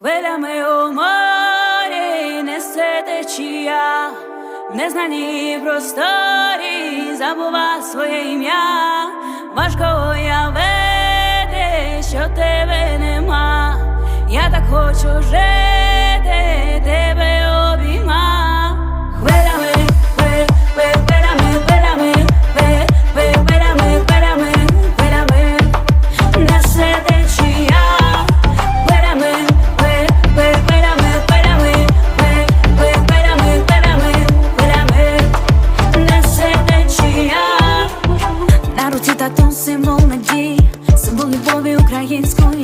Хвилями у морі несе течія, в незнаній просторі забува своє ім'я, важко уявити, що тебе нема. Я так хочу жити, Руці та то символ надії, символ любові української.